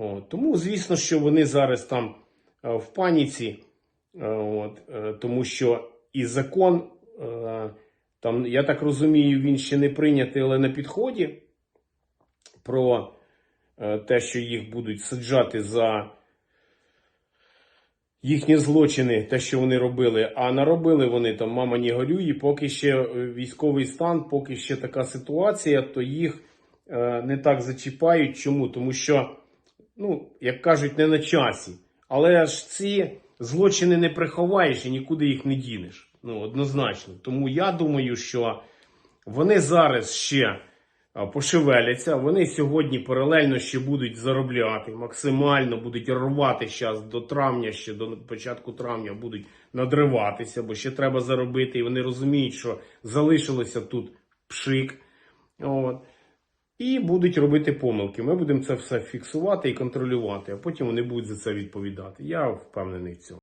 От. Тому, звісно, що вони зараз там е, в паніці, е, от, е, тому що і закон, там, я так розумію, він ще не прийнятий, але на підході про те, що їх будуть саджати за їхні злочини, те, що вони робили, а наробили вони там мама не горює, поки ще військовий стан, поки ще така ситуація, то їх не так зачіпають. Чому? Тому що, ну, як кажуть, не на часі. Але ж ці злочини не приховаєш і нікуди їх не дінеш. Ну, однозначно. Тому я думаю, що вони зараз ще пошевеляться. Вони сьогодні паралельно ще будуть заробляти, максимально будуть рвати зараз до травня, ще до початку травня будуть надриватися, бо ще треба заробити. І вони розуміють, що залишилося тут пшик. От. І будуть робити помилки. Ми будемо це все фіксувати і контролювати, а потім вони будуть за це відповідати. Я впевнений в цьому.